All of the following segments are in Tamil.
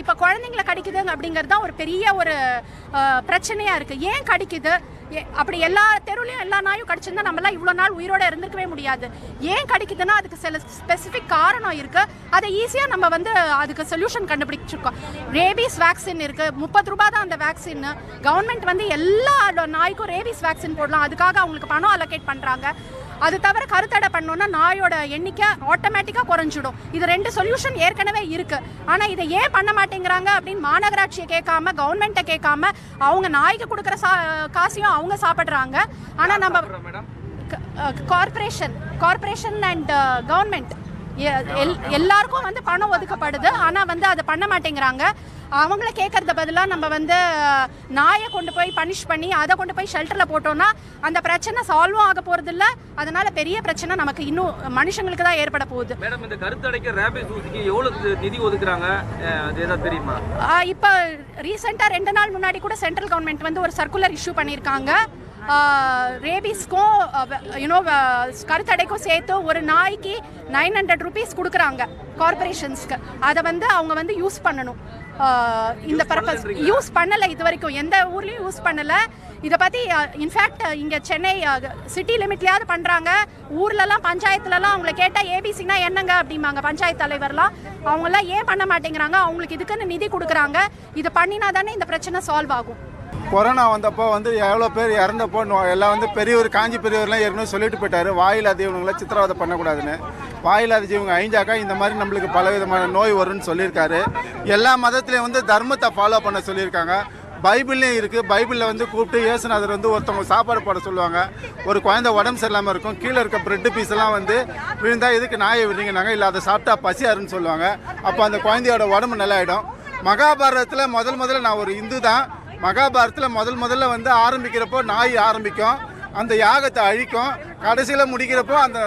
இப்போ குழந்தைங்கள கடிக்குதுங்க அப்படிங்கிறது தான் ஒரு பெரிய ஒரு பிரச்சனையாக இருக்குது ஏன் கடிக்குது? அப்படி எல்லா தெருவிலையும் எல்லா நாயும் கடிச்சிருந்தா நம்மளாம் இவ்வளோ நாள் உயிரோட இருந்திருக்கவே முடியாது. ஏன் கடிக்குதுன்னா அதுக்கு சில ஸ்பெசிஃபிக் காரணம் இருக்குது அதை ஈஸியாக நம்ம வந்து அதுக்கு சொல்யூஷன் கண்டுபிடிச்சிருக்கோம். ரேபீஸ் வேக்சின் இருக்குது முப்பது ரூபா தான் அந்த வேக்சின் கவர்மெண்ட் வந்து எல்லா நாய்க்கும் ரேபீஸ் வேக்சின் போடலாம். அதுக்காக அவங்களுக்கு பணம் அலோகேட் பண்ணுறாங்க அது தவிர கருத்தடை பண்ணோம்னா நாயோட எண்ணிக்கை ஆட்டோமேட்டிக்காக குறைஞ்சிடும். இது ரெண்டு சொல்யூஷன் ஏற்கனவே இருக்கு. ஆனால் இதை ஏன் பண்ண மாட்டேங்கிறாங்க அப்படின்னு மாநகராட்சியை கேட்காம கவர்மெண்ட்டை கேட்காம அவங்க நாய்க்கு கொடுக்குற சா காசையும் அவங்க சாப்பிட்றாங்க. ஆனால் நம்ம கார்பரேஷன் கார்பரேஷன் அண்ட் கவர்மெண்ட் எல்லாருக்கும் வந்து பணம் ஒதுக்கப்படுது. ஆனால் வந்து அதை பண்ண மாட்டேங்கிறாங்க. அவங்கள கேட்கறத பதிலாக நம்ம வந்து நாயை கொண்டு போய் பனிஷ் பண்ணி அதை கொண்டு போய் ஷெல்டரில் போட்டோம்னா அந்த பிரச்சனை சால்வும் ஆக போகிறது இல்லை அதனால பெரிய பிரச்சனை நமக்கு இன்னும் மனுஷங்களுக்கு தான் ஏற்பட போகுது. மேடம் இந்த கருத்தடைக்க ரேபிஸ் ஊசிக்கு எவ்வளவு நிதி ஒதுக்குறாங்க? தெரியுமா? இப்போ ரீசெண்டாக ரெண்டு நாள் முன்னாடி கூட சென்ட்ரல் கவர்மெண்ட் வந்து ஒரு சர்க்குலர் இஷ்யூ பண்ணியிருக்காங்க. ரேபிஸ்க்கும் யூனோ கருத்தடைக்கும் சேர்த்து ஒரு நாய்க்கு நைன் ஹண்ட்ரட் ருபீஸ் கொடுக்குறாங்க கார்பரேஷன்ஸ்க்கு அதை வந்து அவங்க வந்து யூஸ் பண்ணணும். இந்த பர்பஸ் யூஸ் பண்ணலை இது வரைக்கும். எந்த ஊர்லேயும் யூஸ் பண்ணலை. இதை பற்றி இன்ஃபேக்ட் இங்கே சென்னை சிட்டி லிமிட்லையாவது பண்ணுறாங்க ஊர்லலாம் பஞ்சாயத்துலலாம் அவங்கள கேட்டால் ஏபிசினா என்னங்க அப்படிம்பாங்க. பஞ்சாயத்து தலைவர்லாம். அவங்களாம் ஏன் பண்ண மாட்டேங்கிறாங்க? அவங்களுக்கு இதுக்குன்னு நிதி கொடுக்குறாங்க. இது பண்ணினா தானே இந்த பிரச்சனை சால்வ் ஆகும். கொரோனா வந்தப்போ வந்து எவ்வளோ பேர் இறந்தப்போ நோ- எல்லாம் வந்து பெரியவர் காஞ்சி பெரியவர்லாம் ஏற்கனவே சொல்லிட்டு போயிட்டாரு. வாயில்லாத ஜீவனங்களை சித்திரவதை பண்ணக்கூடாதுன்னு. வாயில்லாத ஜீவங்க அழிஞ்சாக்கா இந்த மாதிரி நம்மளுக்கு பல விதமான நோய் வரும்னு சொல்லியிருக்காரு. எல்லா மதத்துலேயும் வந்து தர்மத்தை ஃபாலோ பண்ண சொல்லியிருக்காங்க. பைபிள்லேயும் இருக்குது பைபிளில் வந்து கூப்பிட்டு இயேசுநாதர் வந்து ஒருத்தவங்க சாப்பாடு போட சொல்லுவாங்க. ஒரு குழந்தை உடம்பு சரியில்லாமல் இருக்கும். கீழே இருக்க பிரெட்டு பீஸ் எல்லாம் வந்து விழுந்தால் எதுக்கு நாயை விடுறீங்கன்னாங்க. இல்லை அதை சாப்பிட்டா பசியாருன்னு சொல்லுவாங்க. அப்போ அந்த குழந்தையோட உடம்பு நல்லாயிடும். மகாபாரதத்தில் முதல் முதல்ல நான் ஒரு இந்து தான் மகாபாரதத்தில் முதல் முதல்ல வந்து ஆரம்பிக்கிறப்போ நாய் ஆரம்பிக்கும். அந்த யாகத்தை அழிக்கும். கடைசியில் முடிக்கிறப்போ அந்த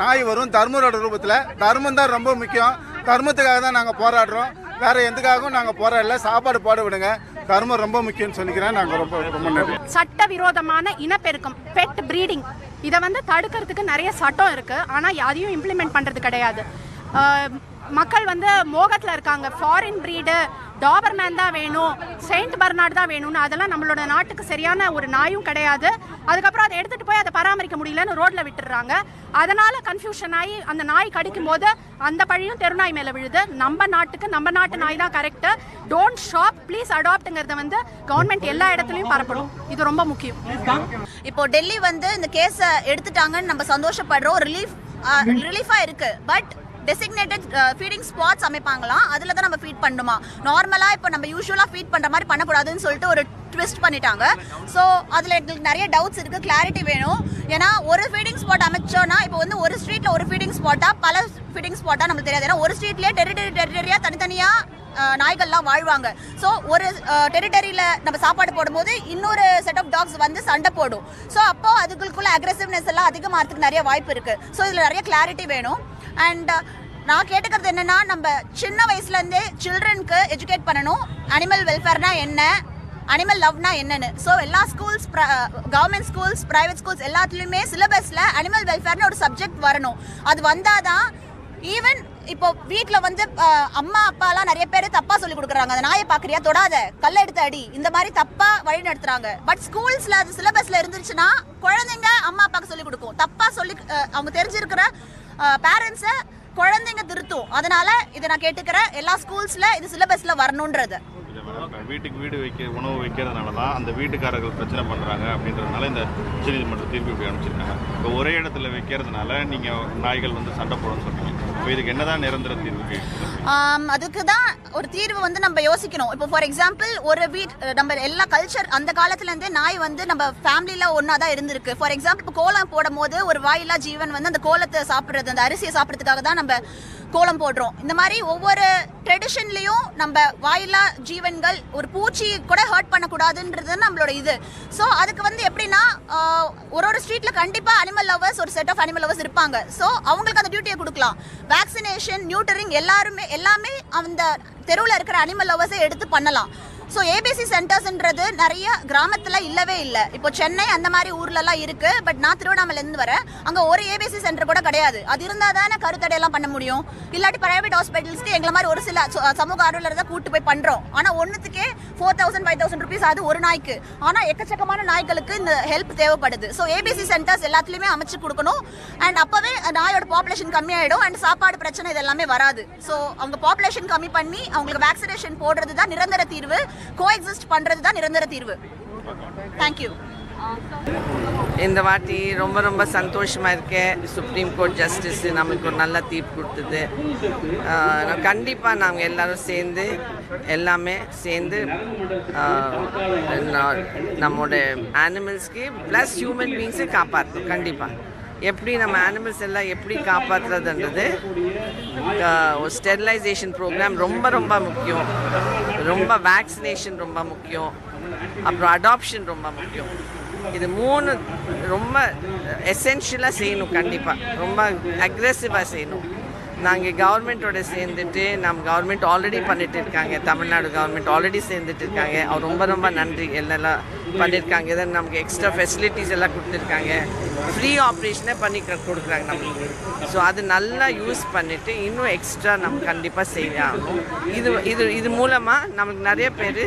நாய் வரும். தர்மரோட ரூபத்தில். தர்மம் தான் ரொம்ப முக்கியம். தர்மத்துக்காக தான் நாங்கள் போராடுறோம். வேற எதுக்காகவும் நாங்கள் போராடல. சாப்பாடு போட விடுங்க. தர்மம் ரொம்ப முக்கியம்னு சொல்லிக்கிறேன். நாங்கள் ரொம்ப ரொம்ப நன்றி. சட்டவிரோதமான இனப்பெருக்கம் பெட் ப்ரீடிங் இதை வந்து தடுக்கிறதுக்கு நிறைய சட்டம் இருக்கு. ஆனால் அதையும் இம்ப்ளிமெண்ட் பண்ணுறது கிடையாது. மக்கள் வந்து மோகத்தில் இருக்காங்க. ஃபாரின் ப்ரீடு டாபர்மேன் தான் வேணும் செயின்ட் பர்னார்டு தான் வேணும்னு அதெல்லாம் நம்மளோட நாட்டுக்கு சரியான ஒரு நாயும் கிடையாது. அதுக்கப்புறம் அதை எடுத்துகிட்டு போய் அதை பராமரிக்க முடியலன்னு ரோட்டில் விட்டுடுறாங்க. அதனால் கன்ஃபியூஷன் ஆகி அந்த நாய் கடிக்கும் போது அந்த பழியும் தெருநாய் மேலே விழுது. நம்ம நாட்டுக்கு நம்ம நாட்டு நாய் தான் கரெக்டு டோன்ட் ஷாப் ப்ளீஸ் அடாப்ட்ங்கிறத வந்து கவர்மெண்ட் எல்லா இடத்துலையும் பரப்பணும். இது ரொம்ப முக்கியம். இப்போ டெல்லி வந்து இந்த கேஸை எடுத்துட்டாங்கன்னு நம்ம சந்தோஷப்படுறோம். ரிலீஃப் ரிலீஃபாக இருக்குது பட் டெசிக்னேட்டட் ஃபீடிங் ஸ்பாட்ஸ் அமைப்பாங்களாம். அதில் தான் நம்ம ஃபீட் பண்ணுமா. நார்மலாக இப்போ நம்ம யூஸ்வலாக ஃபீட் பண்ணுற மாதிரி பண்ணக்கூடாதுன்னு சொல்லிட்டு ஒரு ட்விஸ்ட் பண்ணிட்டாங்க. ஸோ அதில் எங்களுக்கு நிறைய டவுட்ஸ் இருக்குது கிளாரிட்டி வேணும். ஏன்னா ஒரு ஃபீடிங் ஸ்பாட் அமைச்சோன்னா இப்போ வந்து ஒரு ஸ்ட்ரீட்டில் ஒரு ஃபீடிங் ஸ்பாட்டாக பல ஃபீடிங் ஸ்பாட்டாக நம்மளுக்கு தெரியாது. ஏன்னா ஒரு ஸ்ட்ரீட்லேயே டெரிட்டரி டெரிட்டரியாக தனித்தனியாக நாய்கள்லாம் வாழ்வாங்க. ஸோ ஒரு டெரிட்டரியில் நம்ம சாப்பாடு போடும்போது இன்னொரு செட் ஆஃப் டாக்ஸ் வந்து சண்டை போடும். ஸோ அப்போ அதுக்குள்ள அக்ரெசிவ்னஸ் எல்லாம் அதிகமாகிறதுக்கு நிறைய வாய்ப்பு இருக்குது ஸோ இதில் நிறைய கிளாரிட்டி வேணும். அண்ட் நான் கேட்டுக்கிறது என்னென்னா நம்ம சின்ன வயசுலேருந்தே சில்ட்ரனுக்கு எஜுகேட் பண்ணணும். அனிமல் வெல்ஃபேர்னா என்ன? அனிமல் லவ்னா என்னன்னு. ஸோ எல்லா schools government schools private schools எல்லாத்துலேயுமே சிலபஸில் அனிமல் வெல்ஃபேர்னு ஒரு சப்ஜெக்ட் வரணும். அது வந்தால் தான் ஈவன் இப்போ வீட்டில் வந்து அம்மா அப்பாலாம் நிறைய பேர் தப்பாக சொல்லி கொடுக்குறாங்க. அந்த நாயை பார்க்குறியா? தொடாத. கல்ல எடுத்து அடி. இந்த மாதிரி தப்பாக வழி நடத்துறாங்க. பட் ஸ்கூல்ஸில் அது சிலபஸில் இருந்துச்சுன்னா குழந்தைங்க அம்மா அப்பாவுக்கு சொல்லி கொடுக்கும். தப்பாக சொல்லி அவங்க தெரிஞ்சிருக்கிற பேரண்ட்ஸை குழந்தைங்க திருத்தும். அதனால இதை நான் கேட்டுக்கிறேன். எல்லா ஸ்கூல்ஸில் இது சிலபஸில் வரணுன்றது வீட்டுக்கு வீடு வைக்க உணவு வைக்கிறதுனால தான் அந்த வீட்டுக்காரர்கள் பிரச்சனை பண்ணுறாங்க அப்படின்றதுனால இந்த உச்சநீதிமன்ற தீர்ப்பு இப்படி அனுப்பிச்சிருக்காங்க. இப்போ ஒரே இடத்துல வைக்கிறதுனால நீங்கள் நாய்கள் வந்து சண்டை போடணும்னு சொன்னீங்க இதுக்கு என்னதான் நிரந்தர தீர்வு அதுக்கு தான் ஒரு தீர்வு வந்து நம்ம யோசிக்கணும். இப்போ ஃபார் எக்ஸாம்பிள் ஒரு வீட் நம்ம எல்லா கல்ச்சர் அந்த காலத்துலேருந்தே நாய் வந்து நம்ம ஃபேமிலியில் ஒன்றா தான் இருந்திருக்கு. ஃபார் எக்ஸாம்பிள் இப்போ கோலம் போடும் போது ஒரு வாயிலா ஜீவன் வந்து அந்த கோலத்தை சாப்பிட்றது அந்த அரிசியை சாப்பிட்றதுக்காக தான் நம்ம கோலம் போடுறோம். இந்த மாதிரி ஒவ்வொரு ட்ரெடிஷன்லேயும் நம்ம வாயிலா ஜீவன்கள் ஒரு பூச்சி கூட ஹர்ட் பண்ணக்கூடாதுன்றது நம்மளோட இது. ஸோ அதுக்கு வந்து ஒரு ஒரு ஸ்ட்ரீட்டில் கண்டிப்பாக அனிமல் லவர்ஸ் ஒரு செட் ஆஃப் அனிமல் லவர்ஸ் இருப்பாங்க. ஸோ அவங்களுக்கு அந்த டியூட்டியை கொடுக்கலாம். வேக்சினேஷன் நியூட்டரிங் எல்லாருமே எல்லாமே அந்த தெருவில் இருக்கிற அனிமல் லவர்ஸை எடுத்து பண்ணலாம். ஸோ ஏபிசி சென்டர்ஸ்ன்றது நிறைய கிராமத்தில் இல்லவே இல்லை. இப்போ சென்னை அந்த மாதிரி ஊர்லலாம் இருக்குது பட் நான் திருவண்ணாமலேருந்து வரேன். அங்கே ஒரு ஏபிசி சென்டர் கூட கிடையாது. அது இருந்தால் தானே கருத்தடையெல்லாம் பண்ண முடியும். இல்லாட்டி பிரைவேட் ஹாஸ்பிட்டல்ஸ்க்கு எங்களை மாதிரி ஒரு சில சு- சமூக ஆர்வலர் தான் கூட்டு போய் பண்ணுறோம் ஆனால் ஒன்றுத்துக்கே four thousand five thousand rupees அது ஒரு நாய்க்கு. ஆனால் எக்கச்சக்கமான நாய்களுக்கு இந்த ஹெல்ப் தேவைப்படுது. ஸோ ஏபிசி சென்டர்ஸ் எல்லாத்துலேயுமே அமைச்சு கொடுக்கணும். அண்ட் அப்பவே நாயோட பாப்புலேஷன் கம்மியாயிடும். அண்ட் சாப்பாடு பிரச்சனை இது எல்லாமே வராது. ஸோ அவங்க பாப்புலேஷன் கம்மி பண்ணி அவங்களுக்கு வேக்சினேஷன் போடுறது தான் நிரந்தர தீர்வு. கோ எக்ஸிஸ்ட் பண்ணுறது தான் நிரந்தர தீர்வு. தேங்க்யூ இந்த வாட்டி ரொம்ப ரொம்ப சந்தோஷமாக இருக்கேன் சுப்ரீம் கோர்ட் ஜஸ்டிஸ் நம்மளுக்கு ஒரு நல்ல தீர்ப்பு கொடுத்தது. கண்டிப்பாக நாங்கள் எல்லாரும் சேர்ந்து எல்லாமே சேர்ந்து ஆஹ், நம்மளோட அனிமல்ஸ்க்கு ப்ளஸ் ஹியூமன் பீங்ஸை காப்பாற்றணும் கண்டிப்பாக எப்படி நம்ம அனிமல்ஸ் எல்லாம் எப்படி காப்பாற்றுறதுன்றது ஸ்டெர்லைசேஷன் ஸ்டெரிலைசேஷன் ப்ரோக்ராம் ரொம்ப ரொம்ப முக்கியம். ரொம்ப வேக்சினேஷன் ரொம்ப முக்கியம். அப்புறம் அடாப்ஷன் ரொம்ப முக்கியம். இது மூணு ரொம்ப எசென்ஷியலாக செய்யணும் கண்டிப்பாக ரொம்ப அக்ரெசிவாக செய்யணும். நாங்கள் கவர்மெண்ட்டோட சேர்ந்துட்டு நம்ம கவர்மெண்ட் ஆல்ரெடி பண்ணிட்டு இருக்காங்க தமிழ்நாடு கவர்மெண்ட் ஆல்ரெடி சேர்ந்துட்டு இருக்காங்க அவர் ரொம்ப ரொம்ப நன்றி. எல்லாம் பண்ணியிருக்காங்க இதை நமக்கு எக்ஸ்ட்ரா ஃபெசிலிட்டிஸ் எல்லாம் கொடுத்துருக்காங்க. ஃப்ரீ ஆப்ரேஷனே பண்ணி க- கொடுக்குறாங்க நம்மளுக்கு. ஸோ அது நல்லா யூஸ் பண்ணிவிட்டு இன்னும் எக்ஸ்ட்ரா நம்ம கண்டிப்பாக செய்யணும் இது இது இது மூலமாக நமக்கு நிறைய பேர்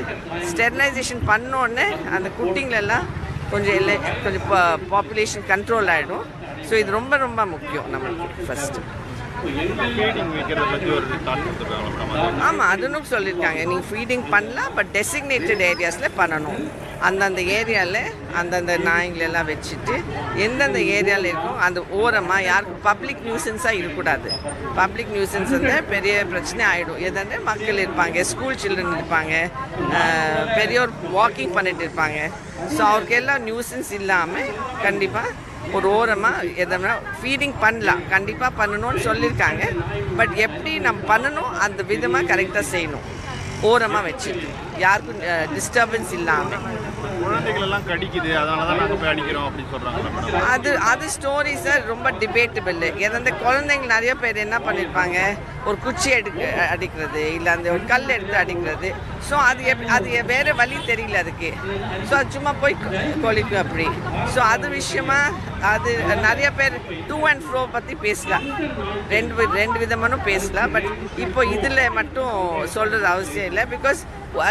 ஸ்டெர்லைசேஷன் பண்ணோடனே அந்த குட்டிங்களெல்லாம் கொஞ்சம் இல்லை கொஞ்சம் பாப்புலேஷன் கண்ட்ரோல் ஆகிடும் ஸோ இது ரொம்ப ரொம்ப முக்கியம் நம்மளுக்கு ஃபஸ்ட்டு ஃபீடிங் வைக்கிறத பற்றி ஒரு தாட் கொடுத்துருக்காங்க ஆமாம் அதுன்னு சொல்லியிருக்காங்க நீங்கள் ஃபீடிங் பண்ணலாம் பட் டெசிக்னேட்டட் ஏரியாஸில் பண்ணணும் அந்தந்த ஏரியாவில் அந்தந்த நாய்ங்களெல்லாம் வச்சுட்டு எந்தெந்த ஏரியாவில் இருக்கும் அந்த ஓரமாக யாருக்கும் பப்ளிக் நியூசன்ஸாக இருக்கக்கூடாது. பப்ளிக் நியூசன்ஸ் வந்து பெரிய பிரச்சனை ஆகிடும் எதுன்னு மக்கள் இருப்பாங்க ஸ்கூல் சில்ட்ரன் இருப்பாங்க பெரியோர் வாக்கிங் பண்ணிட்டு இருப்பாங்க. ஸோ அவருக்கு எல்லாம் நியூசன்ஸ் இல்லாமல் கண்டிப்பாக ஒரு ஓரமாக எதனா ஃபீடிங் பண்ணலாம். கண்டிப்பாக பண்ணணும்னு சொல்லியிருக்காங்க. பட் எப்படி நம்ம பண்ணணும்? அந்த விதமாக கரெக்டாக செய்யணும். ஓரமாக வச்சு. யாருக்கும் டிஸ்டர்பன்ஸ் இல்லாமல் குழந்தைகளெல்லாம் கடிக்குது அதனால தான் நாங்கள் போய் அடிக்கிறோம் அப்படின்னு சொல்கிறாங்க மேடம் அது அது சார் ரொம்ப டிபேட்டபிள் எந்த குழந்தைங்க நிறைய பேர் என்ன பண்ணியிருப்பாங்க ஒரு குச்சி எடுக்க அடிக்கிறது இல்லை அந்த ஒரு கல் எடுத்து அடிக்கிறது. ஸோ அது எப் அது வேறு வழி தெரியல அதுக்கு. ஸோ அது சும்மா போய் கொலிக்கும் அப்படி. ஸோ அது விஷயமா அது நிறைய பேர் டூ அண்ட் ஃப்ரோ பற்றி பேசலாம். ரெண்டு வி- ரெண்டு விதமானும் பேசலாம். பட் இப்போ இதில் மட்டும் சொல்கிறது அவசியம் இல்லை. Because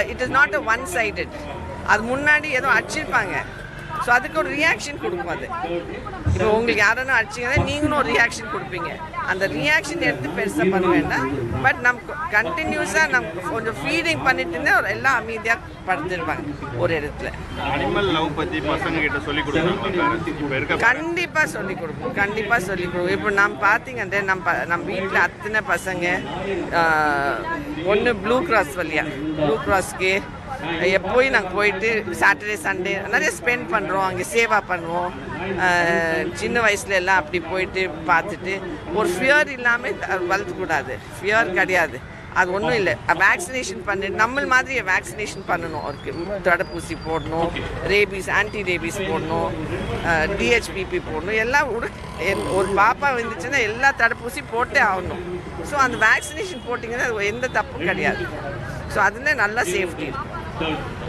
it is not a one sided அது முன்னாடி ஏதோ அடிச்சிருப்பாங்க. ஸோ அதுக்கு ஒரு ரியாக்ஷன் கொடுக்கும் அது. இப்போ உங்களுக்கு யாரும் அடிச்சிங்கன்னா நீங்களும் ஒரு ரியாக்ஷன் கொடுப்பீங்க. அந்த ரியாக்ஷன் எடுத்து பெருசாக பண்ண வேண்டாம். பட் நம்ம கண்டினியூஸாக நம்ம கொஞ்சம் ஃபீடிங் பண்ணிட்டு இருந்தா ஒரு எல்லாம் அமைதியாக படுத்துருப்பாங்க ஒரு இடத்துல. கண்டிப்பாக சொல்லி கொடுப்போம் கண்டிப்பாக சொல்லி கொடுப்போம் இப்போ நம்ம பார்த்தீங்கன்னா நம்ம நம்ம வீட்டில் அத்தனை பசங்க ஒன்று ப்ளூ கிராஸ் வழியா. ப்ளூ கிராஸ்க்கு எப்போயும் நாங்கள் போயிட்டு சாட்டர்டே சண்டே நிறைய ஸ்பெண்ட் பண்ணுறோம் அங்கே சேவா பண்ணுவோம். சின்ன வயசுல எல்லாம் அப்படி போயிட்டு பார்த்துட்டு ஒரு ஃபியர் இல்லாமல் வளர்த்துக்கூடாது ஃபியர் கிடையாது. அது ஒன்றும் இல்லை. வேக்சினேஷன் பண்ணி நம்ம மாதிரி வேக்சினேஷன் பண்ணணும். அவருக்கு தடுப்பூசி போடணும் ரேபீஸ் ஆன்டி ரேபீஸ் போடணும் டிஹெச்பிபி போடணும். எல்லாம் ஒரு என்- ஒரு பாப்பா வந்துச்சுன்னா எல்லா தடுப்பூசி போட்டே ஆகணும். ஸோ அந்த வேக்சினேஷன் போட்டிங்கன்னா அது எந்த தப்பும் கிடையாது. ஸோ அதில் நல்லா சேஃப்டி இருக்கும். third